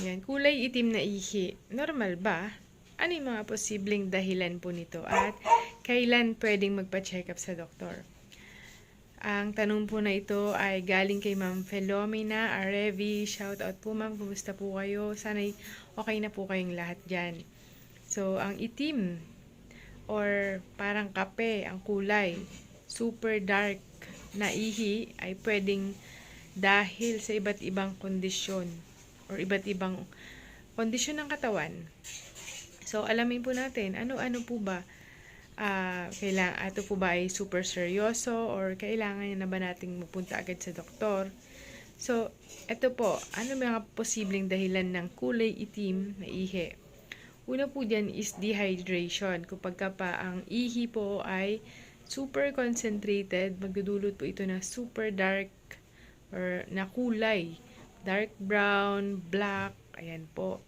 Yan, kulay itim na ihi. Normal ba? Ano yung mga posibleng dahilan po nito? At kailan pwedeng magpa-check up sa doktor? Ang tanong po na ito ay galing kay Ma'am Philomena Arevi. Shout out po ma'am, kumusta po kayo? Sana'y okay na po kayong lahat dyan. So, ang itim or parang kape ang kulay, super dark na ihi ay pwedeng dahil sa iba't ibang kondisyon or iba't ibang kondisyon ng katawan. So, alamin po natin, ano-ano po ba ah kailangan, ato po ba ay super seryoso or kailangan na ba nating mapunta agad sa doktor? So, ito po, ano mga posibleng dahilan ng kulay itim na ihi? Una po dyan is dehydration. Kapag ka pa ang ihi po ay super concentrated, magdudulot po ito na super dark or na kulay. Dark brown, black, ayan po.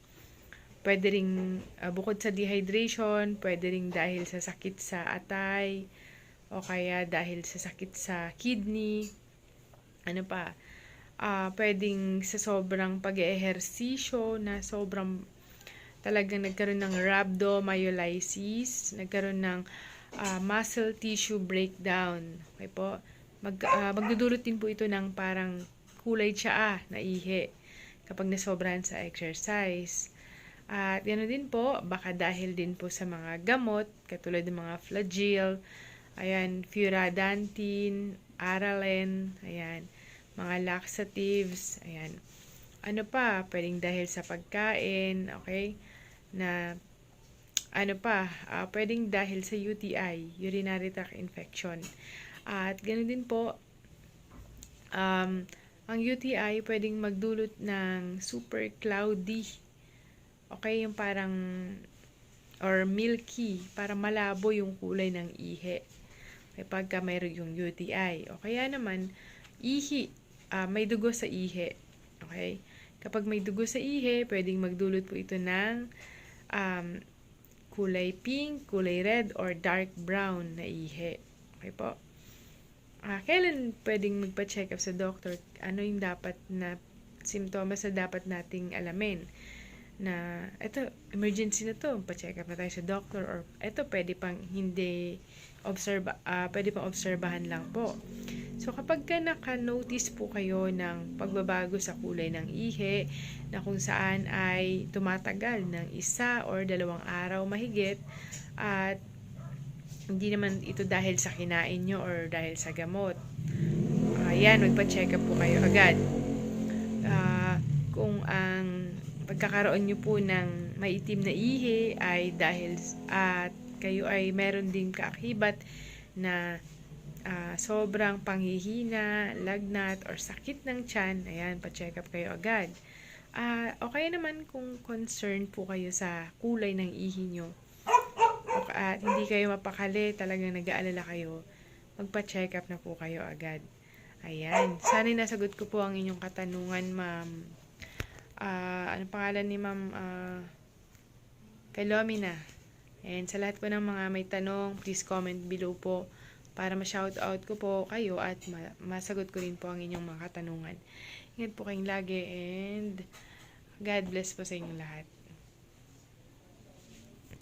Pwede ring, ah, bukod sa dehydration, pwede ring dahil sa sakit sa atay, o kaya dahil sa sakit sa kidney, ano pa, ah pwedeng sa sobrang pag-ehersisyo na sobrang talagang nagkaroon ng rhabdomyolysis, nagkaroon ng ah, muscle tissue breakdown. Okay po? Mag, ah, magdudulot din po ito ng parang kulay tsaa na ihi kapag nasobrahan sa exercise. At ganoon din po, baka dahil din po sa mga gamot, katulad ng mga flagyl, ayan, furadantine, aralen, ayan, mga laxatives, ayan. Ano pa, pwedeng dahil sa pagkain, okay, na ano pa, ah, pwedeng dahil sa UTI, urinary tract infection. At ganoon din po, um, ang UTI pwedeng magdulot ng super cloudy. Okay, yung parang or milky, para malabo yung kulay ng ihi. May pagka mayroon yung UTI. O kaya naman, ihi, ah, may dugo sa ihi. Okay? Kapag may dugo sa ihi, pwedeng magdulot po ito ng um, kulay pink, kulay red, or dark brown na ihi. Okay po? Ah, kailan pwedeng magpa-check up sa doctor? Ano yung dapat na simptomas na dapat nating alamin? Na, eto, emergency na to, pa-check up na tayo sa doctor, or eto, pwede pang hindi observe, ah, pwede pang obserbahan lang po. So, kapag ka naka-notice po kayo ng pagbabago sa kulay ng ihi, na kung saan ay tumatagal ng isa or dalawang araw mahigit, at hindi naman ito dahil sa kinain nyo or dahil sa gamot. Ayan, magpa-check up po kayo agad. Ah, kung ang pagkakaroon nyo po ng maitim na ihi ay dahil at kayo ay meron din kaakibat na ah, sobrang panghihina, lagnat, or sakit ng tiyan, ayan, pa-check up kayo agad. Ah, okay naman kung concerned po kayo sa kulay ng ihi nyo at hindi kayo mapakali, talagang nag-aalala kayo, magpa-check up na po kayo agad. Ayan. Sana'y nasagot ko po ang inyong katanungan, ma'am. Ah, ano pangalan ni ma'am? Ah, Philomena. And sa lahat po ng mga may tanong, please comment below po para ma-shout out ko po kayo at ma- masagot ko rin po ang inyong mga katanungan. Ingat po kayong lagi and God bless po sa inyong lahat.